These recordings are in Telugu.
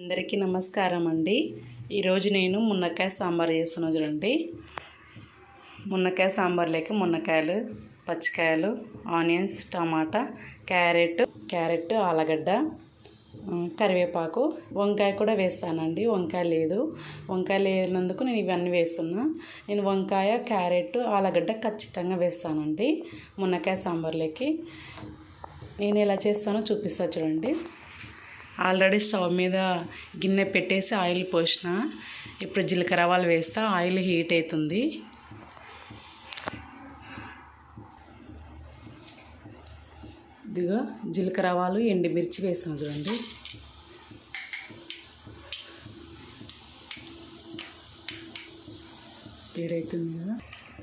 అందరికీ నమస్కారం అండి ఈరోజు నేను మున్నకాయ సాంబార్ చేస్తున్నా చూడండి. మునక్కాయ సాంబార్లోకి మున్నకాయలు పచ్చికాయలు ఆనియన్స్ టమాటా క్యారెట్ క్యారెట్ ఆలుగడ్డ కరివేపాకు. వంకాయ కూడా వేస్తానండి. వంకాయ లేదు. వంకాయ లేనందుకు నేను ఇవన్నీ వేస్తున్నా. నేను వంకాయ క్యారెట్ ఆలుగడ్డ ఖచ్చితంగా వేస్తానండి. మునక్కాయ సాంబార్లోకి నేను ఎలా చేస్తానో చూపిస్తా చూడండి. ఆల్రెడీ స్టవ్ మీద గిన్నె పెట్టేసి ఆయిల్ పోసిన. ఇప్పుడు జీలకర్ర ఆవాలు వేస్తా. ఆయిల్ హీట్ అవుతుంది ఇదిగో జీలకర్ర ఆవాలు ఎండుమిర్చి వేస్తాం చూడండి. వేడవుతుంది కదా.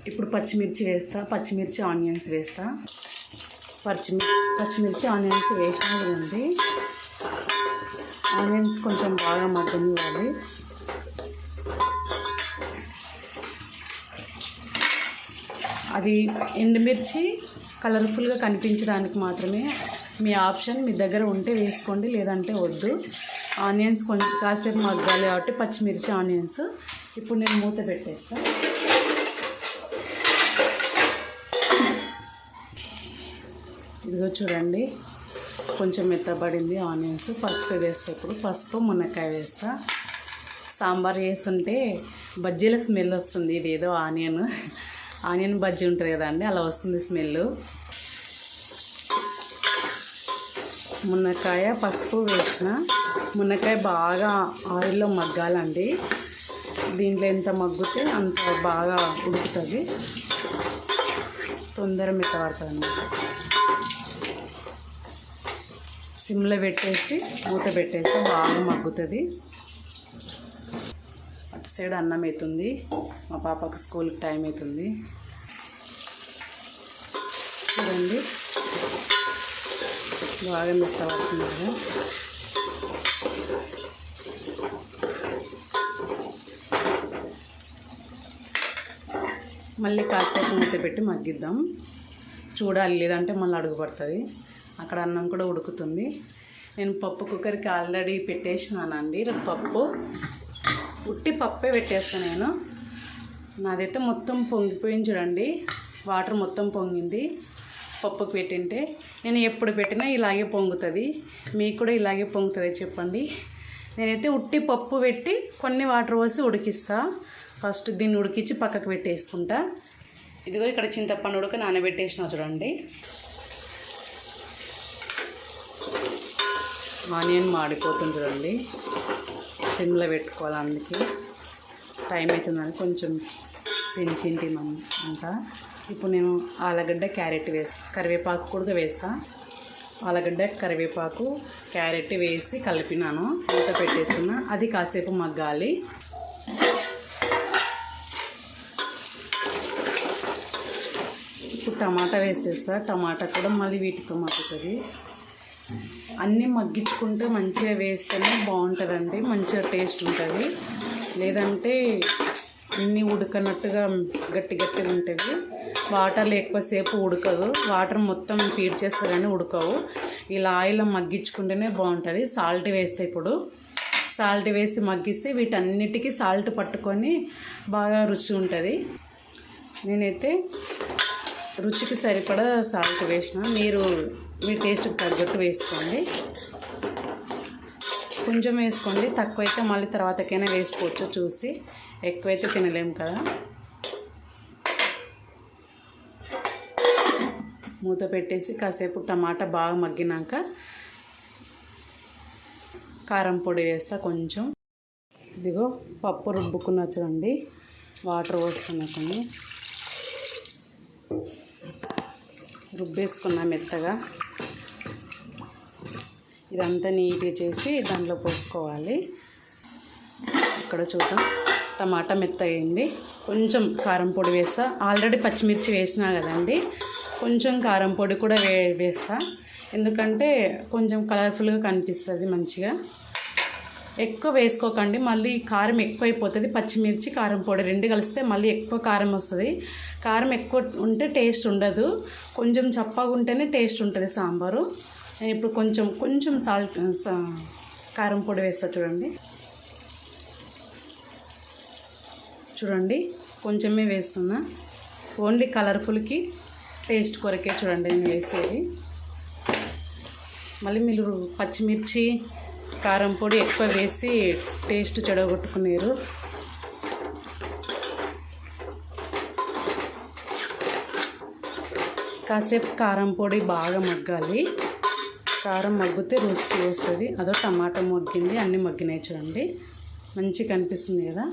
ఇప్పుడు పచ్చిమిర్చి వేస్తా. పచ్చిమిర్చి ఆనియన్స్ వేస్తా. పచ్చిమి పచ్చిమిర్చి ఆనియన్స్ వేసినా కదండి ఆనియన్స్ కొంచెం బాగా మగ్గనివ్వాలి. అది ఎండుమిర్చి కలర్ఫుల్గా కనిపించడానికి మాత్రమే మీ ఆప్షన్. మీ దగ్గర ఉంటే వేసుకోండి లేదంటే వద్దు. ఆనియన్స్ కొంచెం కాసేపు మగ్గాలి కాబట్టి పచ్చిమిర్చి ఆనియన్స్. ఇప్పుడు నేను మూత పెట్టేస్తాను ఇదిగో చూడండి. కొంచెం మెత్తబడింది ఆనియన్స్ పసుపు వేస్తా. ఇప్పుడు పసుపు మునక్కాయ వేస్తా. సాంబార్ వేస్తుంటే బజ్జీల స్మెల్ వస్తుంది. ఇది ఏదో ఆనియన్. ఆనియన్ బజ్జీ ఉంటుంది కదండి అలా వస్తుంది స్మెల్ మునక్కాయ పసుపు వేసిన. మునక్కాయ బాగా ఆయిల్లో మగ్గాలండి. దీంట్లో ఎంత మగ్గితే అంత బాగా ఉడుకుతుంది. తొందర మెత్తబడుతుంది అన్నమాట. సిమ్లో పెట్టేసి మూత పెట్టేసి బాగా మగ్గుతుంది. అటు సైడ్ అన్నం అవుతుంది మా పాపకు స్కూల్కి టైం అవుతుంది చూడండి. బాగా మెత్త కదా మళ్ళీ కాసేపు మూత పెట్టి మగ్గిద్దాం. చూడాలి లేదంటే మళ్ళీ అడుగు పడుతుంది. అక్కడ అన్నం కూడా ఉడుకుతుంది. నేను పప్పు కుక్కర్కి ఆల్రెడీ పెట్టేసినానండి. రేపు పప్పు. ఉట్టి పప్పే పెట్టేస్తాను నేను. నాదైతే మొత్తం పొంగిపోయింది చూడండి. వాటర్ మొత్తం పొంగింది. పప్పుకి పెట్టింటే నేను ఎప్పుడు పెట్టినా ఇలాగే పొంగుతుంది. మీకు కూడా ఇలాగే పొంగుతుంది చెప్పండి. నేనైతే ఉట్టి పప్పు పెట్టి కొన్ని వాటర్ పోసి ఉడికిస్తా. ఫస్ట్ దీన్ని ఉడికించి పక్కకు పెట్టేసుకుంటా. ఇదిగో ఇక్కడ చింతపండు ఉడక నానబెట్టేసిన చూడండి. ఆనియన్ మాడిపోతుంది చూడండి సిమ్లో పెట్టుకోవాలి అందుకే. టైం అవుతుందని కొంచెం పెంచింటి మనం అంతా. ఇప్పుడు నేను ఆలుగడ్డ క్యారెట్ వేస్తా కరివేపాకు కూడా వేస్తా. ఆలుగడ్డ కరివేపాకు క్యారెట్ వేసి కలిపినాను. మూత పెట్టేస్తున్నా. అది కాసేపు మగ్గాలి. ఇప్పుడు టమాటా వేసేస్తా. టమాటా కూడా మళ్ళీ వీటితో మగ్గుతుంది. అన్నీ మగ్గించుకుంటే మంచిగా వేస్తేనే బాగుంటుందండి మంచిగా టేస్ట్ ఉంటుంది. లేదంటే అన్నీ ఉడకనట్టుగా గట్టి గట్టిగా ఉంటుంది. వాటర్లో ఎక్కువసేపు ఉడకదు. వాటర్ మొత్తం పీడ్చేస్తుంది కానీ ఉడకవు. ఇలా ఆయిల్ మగ్గించుకుంటేనే బాగుంటుంది. సాల్ట్ వేస్తే ఇప్పుడు సాల్ట్ వేసి మగ్గిస్తే వీటన్నిటికీ సాల్ట్ పట్టుకొని బాగా రుచి ఉంటుంది. నేనైతే రుచికి సరిపడా సాల్ట్ వేసిన. మీరు మీ టేస్ట్కి తగ్గట్టు వేసుకోండి. కొంచెం వేసుకోండి. తక్కువైతే మళ్ళీ తర్వాతకైనా వేసుకోవచ్చు చూసి. ఎక్కువైతే తినలేము కదా. మూత పెట్టేసి కాసేపు టమాటా బాగా మగ్గినాక కారం పొడి వేస్తా కొంచెం. ఇదిగో పప్పు రుబ్బుకున్న చూడండి. వాటర్ పోస్తున్నా కొన్ని. రుబ్బేసుకున్నా మెత్తగా. ఇదంతా నీట్గా చేసి దాంట్లో పోసుకోవాలి. ఇక్కడ చూద్దాం. టమాటా మెత్త అయింది. కొంచెం కారం పొడి వేస్తా. ఆల్రెడీ పచ్చిమిర్చి వేసినా కదండి. కొంచెం కారం పొడి కూడా వే వేస్తా. ఎందుకంటే కొంచెం కలర్ఫుల్గా కనిపిస్తుంది మంచిగా. ఎక్కువ వేసుకోకండి. మళ్ళీ కారం ఎక్కువైపోతుంది. పచ్చిమిర్చి కారం పొడి రెండు కలిస్తే మళ్ళీ ఎక్కువ కారం వస్తుంది. కారం ఎక్కువ ఉంటే టేస్ట్ ఉండదు. కొంచెం చప్పగా ఉంటేనే టేస్ట్ ఉంటుంది సాంబారు. నేను ఇప్పుడు కొంచెం కొంచెం సాల్ట్ కారం పొడి వేస్తా చూడండి. చూడండి కొంచెమే వేస్తున్నా. ఓన్లీ కలర్ఫుల్కి టేస్ట్ కొరకే చూడండి నేను వేసేది. మళ్ళీ మీరు పచ్చిమిర్చి కారం పొడి ఎక్కువ వేసి టేస్ట్ చెడగొట్టుకునేరు. కాసేపు కారం పొడి బాగా మగ్గాలి. కారం మగ్గితే రుచి వస్తుంది. అదో టమాటా మగ్గింది అన్నీ మగ్గినాయి చూడండి. మంచి కనిపిస్తుంది కదా?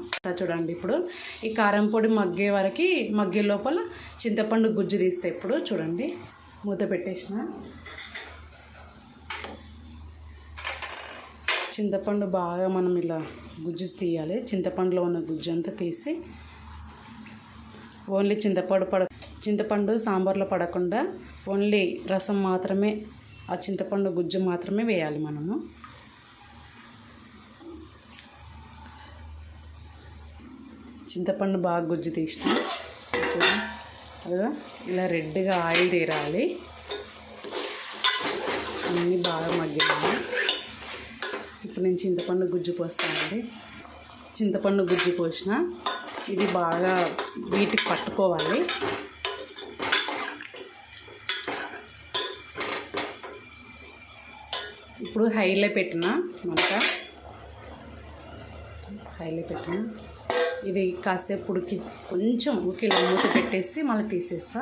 చూడండి ఇప్పుడు. ఈ కారం పొడి మగ్గే వరకు మగ్గే లోపల చింతపండు గుజ్జు తీస్తే ఇప్పుడు చూడండి. మూత పెట్టేసిన. చింతపండు బాగా మనం ఇలా గుజ్జు తీయాలి. చింతపండులో ఉన్న గుజ్జు అంతా తీసి ఓన్లీ చింతపండు పడ చింతపండు సాంబార్లో పడకుండా ఓన్లీ రసం మాత్రమే ఆ చింతపండు గుజ్జు మాత్రమే వేయాలి మనము. చింతపండు బాగా గుజ్జు తీస్తాం ఇలా రెడ్గా ఆయిల్ తీరాలి. అన్నీ బాగా మగ్గినాయి. ఇప్పుడు నేను చింతపండు గుజ్జు పోస్తానండి చింతపండు గుజ్జు పోసిన ఇది బాగా వీటికి పట్టుకోవాలి. ఇప్పుడు హైలో పెట్టిన మంట హైలో పెట్టిన. ఇది కాసేపు ఉడికి కొంచెం ఉడికిలో మూత పెట్టేసి మళ్ళీ తీసేస్తా.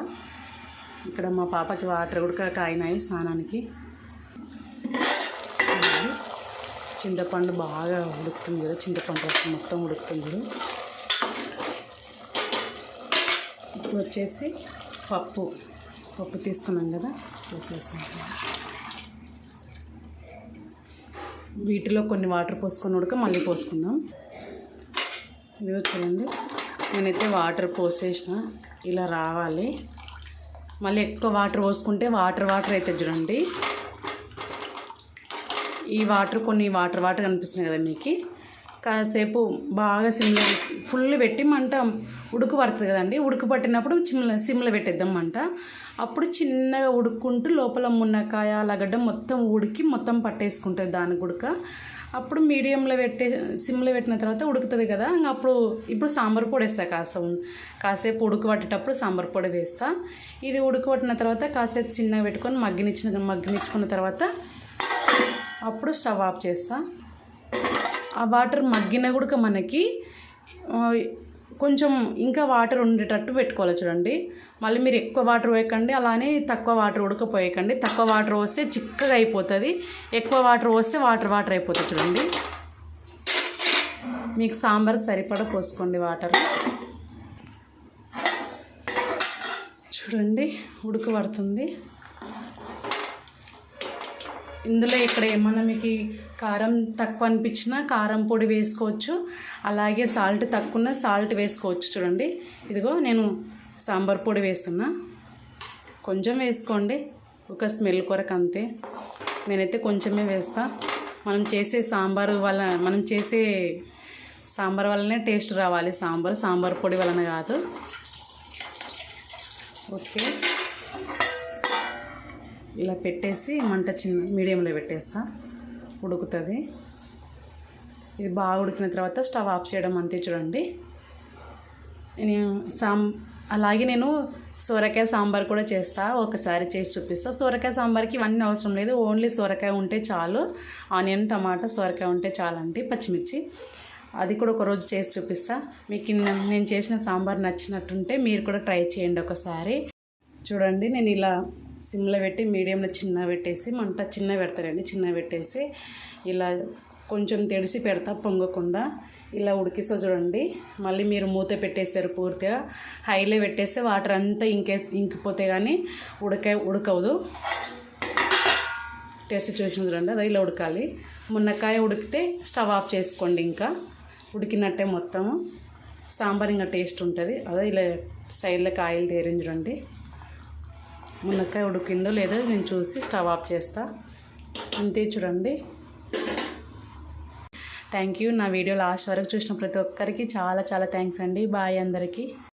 ఇక్కడ మా పాపకి వాటర్ కూడా కాయినాయి స్నానానికి. చింతపండు బాగా ఉడుకుతుంది కదా చింతపండు రసం మొత్తం ఉడుకుతుంది ఇప్పుడు వచ్చేసి పప్పు. పప్పు తీసుకున్నాం కదా పోసేసాం వీటిలో కొన్ని వాటర్ పోసుకొని ఉడక మళ్ళీ పోసుకుందాం. ఇదిగో చూడండి నేనైతే వాటర్ పోసేసిన ఇలా రావాలి. మళ్ళీ ఎక్కువ వాటర్ పోసుకుంటే వాటర్ వాటర్ అయితే చూడండి. ఈ వాటర్ కొన్ని వాటర్ వాటర్ కనిపిస్తున్నాయి కదా మీకు. కాసేపు బాగా సిమ్లో ఫుల్ పెట్టి మంట ఉడుకు పడుతుంది కదండి. ఉడుకు పట్టినప్పుడు సిమ్లో సిమ్లో పెట్టేద్దాం మంట. అప్పుడు చిన్నగా ఉడుక్కుంటూ లోపల మున్నకాయ అలాగడ్డ మొత్తం ఉడికి మొత్తం పట్టేసుకుంటుంది దాని గుడక. అప్పుడు మీడియంలో పెట్టే సిమ్లో పెట్టిన తర్వాత ఉడుకుతుంది కదా. ఇంకా అప్పుడు ఇప్పుడు సాంబార్ పొడి వేస్తా కాసేపు కాసేపు ఉడుకు పట్టేటప్పుడు సాంబార్ పొడి వేస్తా. ఇది ఉడుకు పట్టిన తర్వాత కాసేపు చిన్నగా పెట్టుకొని మగ్గినిచ్చిన మగ్గినిచ్చుకున్న తర్వాత అప్పుడు స్టవ్ ఆఫ్ చేస్తా. ఆ వాటర్ మగ్గిన కూడా మనకి కొంచెం ఇంకా వాటర్ ఉండేటట్టు పెట్టుకోవాలి చూడండి. మళ్ళీ మీరు ఎక్కువ వాటర్ పోయకండి అలానే తక్కువ వాటర్ ఉడకపోయకండి. తక్కువ వాటర్ పోస్తే చిక్కగా అయిపోతుంది. ఎక్కువ వాటర్ పోస్తే వాటర్ వాటర్ అయిపోతుంది చూడండి. మీకు సాంబార్కి సరిపడా పోసుకోండి వాటర్. చూడండి ఉడకబడుతుంది ఇందులో ఇక్కడ ఏమన్నా మీకు కారం తక్కువ అనిపించినా కారం పొడి వేసుకోవచ్చు. అలాగే సాల్ట్ తక్కువ సాల్ట్ వేసుకోవచ్చు చూడండి. ఇదిగో నేను సాంబార్ పొడి వేస్తున్నా. కొంచెం వేసుకోండి. ఒక స్మెల్ కొరకు అంతే. నేనైతే కొంచెమే వేస్తా. మనం చేసే సాంబార్ వల్ల మనం చేసే సాంబార్ వల్లనే టేస్ట్ రావాలి. సాంబార్ సాంబార్ పొడి వలన కాదు. ఓకే. ఇలా పెట్టేసి మంట చిన్న మీడియంలో పెట్టేస్తా. ఉడుకుతుంది. ఇది బాగా ఉడికిన తర్వాత స్టవ్ ఆఫ్ చేయడం అంతే చూడండి. నేను సాం అలాగే నేను సొరకాయ సాంబార్ కూడా చేస్తా. ఒకసారి చేసి చూపిస్తా. సొరకాయ సాంబార్కి ఇవన్నీ అవసరం లేదు. ఓన్లీ సొరకాయ ఉంటే చాలు. ఆనియన్ టమాటా సొరకాయ ఉంటే చాలండి పచ్చిమిర్చి. అది కూడా ఒకరోజు చేసి చూపిస్తా. మీకు నేను చేసిన సాంబార్ నచ్చినట్టుంటే మీరు కూడా ట్రై చేయండి ఒకసారి. చూడండి నేను ఇలా సిమ్లో పెట్టి మీడియంలో చిన్న పెట్టేసి మంట చిన్న పెడతారండి చిన్న పెట్టేసి ఇలా కొంచెం తెడిసి పెడతా పొంగకుండా ఇలా ఉడికిస్తా చూడండి. మళ్ళీ మీరు మూత పెట్టేశారు పూర్తిగా. హైలో పెట్టేస్తే వాటర్ అంతా ఇంకే ఇంకిపోతే కానీ ఉడక ఉడకవదు. టేస్ట్ చూసిన చూడండి అది ఇలా ఉడకాలి. మున్నకాయ ఉడికితే స్టవ్ ఆఫ్ చేసుకోండి ఇంకా. ఉడికినట్టే మొత్తము. సాంబార్ ఇంకా టేస్ట్ ఉంటుంది. అదే ఇలా సైడ్లో ఆయిల్ తేరిన మునక్కాయ ఉడికిందో లేదో నేను చూసి స్టవ్ ఆఫ్ చేస్తా. అంతే చూడండి. థ్యాంక్ యూ నా వీడియో లాస్ట్ వరకు చూసిన ప్రతి ఒక్కరికి చాలా చాలా థ్యాంక్స్ అండి. బాయ్ అందరికీ.